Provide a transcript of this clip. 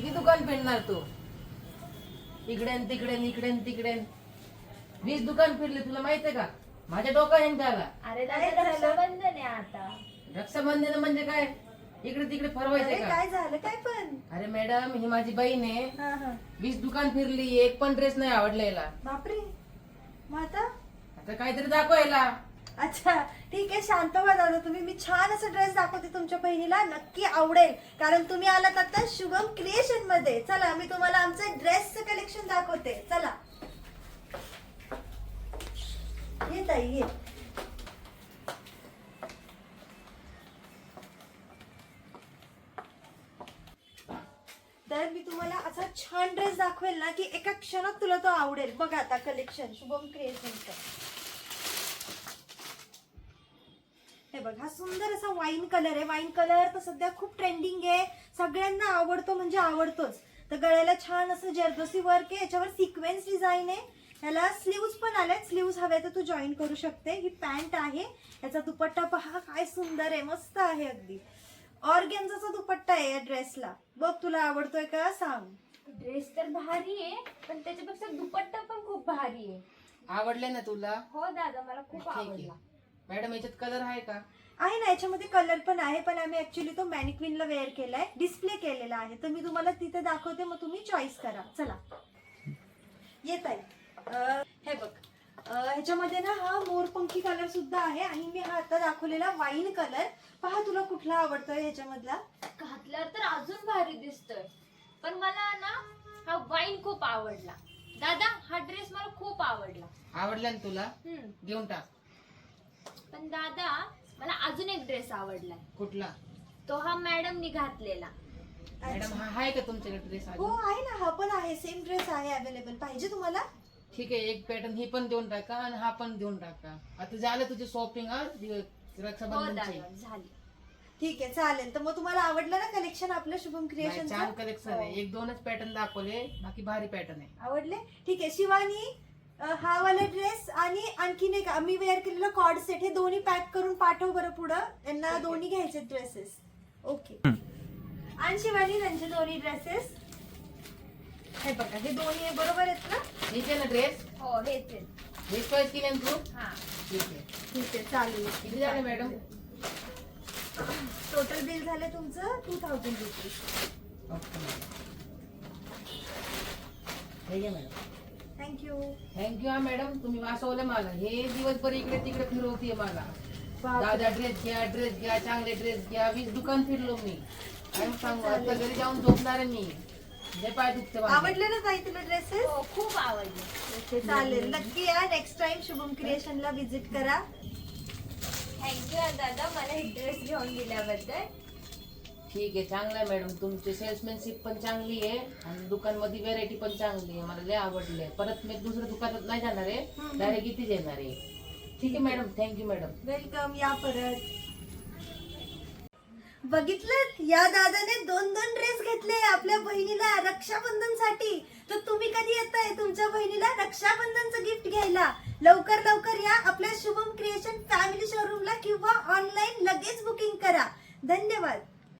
किती दुकान फिरणार तू? इकडे तिकडे इकडे तिकडे. वीस दुकान फिरले तुला माहितीये का? माझ्या डोका हेम झाला अरे दादा? रक्षाबंधन आहे आता. रक्षाबंधन म्हणजे काय? इकडे तिकडे अरे का? काय झालं? काय पण? अरे मॅडम ही माझी बहीण आहे. हा हा. वीस दुकान फिरली एक पण ड्रेस नाही आवडलेला बापरे. मग आता? आता काहीतरी दाखवायला अच्छा ठीक आहे शांत व्हा दादा तुम्ही. मी छान असं ड्रेस दाखवते तुमच्या बहिणीला. नक्की आवडेल. कारण तुम्ही आलात आता शुभम क्रिएशनमध्ये. चला मी तुम्हाला आमचं ड्रेसचं कलेक्शन दाखवते. चला. ये ताई ये. तर मी तुम्हाला असा छान ड्रेस दाखवेल ना की एका क्षणात तुला तो आवडेल. बघा आता कलेक्शन शुभम क्रिएशनचं हे बघ हा सुंदर असा वाईन कलर आहे. वाईन कलर तर सध्या खूप ट्रेंडिंग आहे. सगळ्यांना आवडतो म्हणजे आवडतोच. तर गळ्याला छान असं जर्दोसी वर्क आहे. याच्यावर सिक्वेन्स डिझाईन आहे. ह्याला स्लीव्स पण आल्यात. स्लीव्स हवे तर तू जॉईन करू शकते. ही पॅन्ट आहे. याचा दुपट्टा पहा काय सुंदर आहे. मस्त आहे अगदी. ऑर्गेन्झाचा दुपट्टा आहे या ड्रेसला बघ तुला आवडतोय का? सांग. ड्रेस तर भारी आहे पण त्याच्यापेक्षा दुपट्टा पण खूप भारी आहे. आवडले ना तुला? हो दादा मला खूप आवडला. मॅडम याच्यात कलर आहे का? आहे ना याच्यामध्ये कलर पण आहे पण आम्ही ऍक्च्युली तो मॅनिक्विनला वेअर केलाय डिस्प्ले केलेला आहे. तर मी तुम्हाला तिथे दाखवते मग तुम्ही चॉईस करा. चला. येत आहे. हे बघ. अं, ह्याच्यामध्ये ना हा मोरपंखी कलर सुद्धा आहे आणि मी हा आता दाखवलेला वाईन कलर पहा तुला कुठला आवडतोय ह्याच्यामधला. घातल्यावर तर अजून भारी दिसतोय. पण मला ना हा वाईन खूप आवडला. दादा हा ड्रेस मला खूप आवडला. आवडला ना तुला? हम्म. घेऊन टाक. पण दादा मला अजून एक ड्रेस आवडलाय. कुठला? तो हा मॅडमनी घातलेला. मॅडम हा आहे का तुमच्याकडे ड्रेस हो आहे ना. हा पण आहे. सेम ड्रेस आहे अवेलेबल पाहिजे तुम्हाला? ठीक आहे एक पॅटर्न ही पण देऊन टाका आणि हा पण देऊन टाका. आता झालं तुझी शॉपिंग हा? हो रक्षाबंधनची. दादा झाली. ठीक आहे चालेल. तर मग तुम्हाला आवडलं ना कलेक्शन आपलं शुभम नाही, छान क्रिएशन कलेक्शन आहे एक दोनच पॅटर्न दाखवले. बाकी भारी पॅटर्न आहे. आवडले? ठीक आहे. शिवानी हा वाला ड्रेस आणि आणखीन एक आम्ही वेअर केलेला कॉर्ड सेट हे दोन्ही पॅक करून पाठव बरं पुढं. त्यांना दोन्ही घ्यायचे ड्रेसेस ओके आणि शिवानी त्यांचे दोन्ही ड्रेसेस हे बघा हे दोन्ही आहे बरोबर आहेत ना? ठीक आहे ना ड्रेस हो हेच आहे. हे चॉईस केली ना तू हा. ठीक आहे. ठीक आहे चालेल. किती झाले मॅडम टोटल बिल झालं तुमचं two thousand rupees okay madam ठीक आहे madam thank you thank you हा मॅडम तुम्ही वाचवलं मला. हे दिवसभर इकडे तिकडे फिरवतीये मला. दादा ड्रेस घ्या ड्रेस घ्या चांगले ड्रेस घ्या. वीस दुकान फिरलो मी. सांगू आता घरी जाऊन झोपणार आहे मी. जे पाय दुखते माझे. आवडले ना ताई तुला ड्रेसेस हो खूप आवडले. चालेल. नक्की या. नेक्स्ट टाइम शुभम क्रिएशनला विजिट करा. थँक्यू दादा. मला हे ड्रेस घेऊन दिल्याबद्दल. ठीक आहे चांगलं आहे मॅडम तुमची सेल्समॅनशिप पण चांगली आहे आणि दुकानमध्ये व्हेरायटी पण चांगली आहे. मला लय आवडली आहे. परत मी दुसऱ्या दुकानात नाही जाणार आहे. डायरेक्ट इथेच येणार आहे. ठीक आहे मॅडम थँक्यू मॅडम वेलकम या परत. बघितलं? या दादाने दोन दोन ड्रेस घेतले आपल्या बहिणीला रक्षाबंधनसाठी तर तुम्ही कधी येताय तुमच्या बहिणीला रक्षाबंधनचं गिफ्ट घ्यायला? लवकर लवकर या. आपल्या शुभम क्रिएशन फॅमिली शोरूमला किंवा ऑनलाईन लगेच बुकिंग करा. धन्यवाद.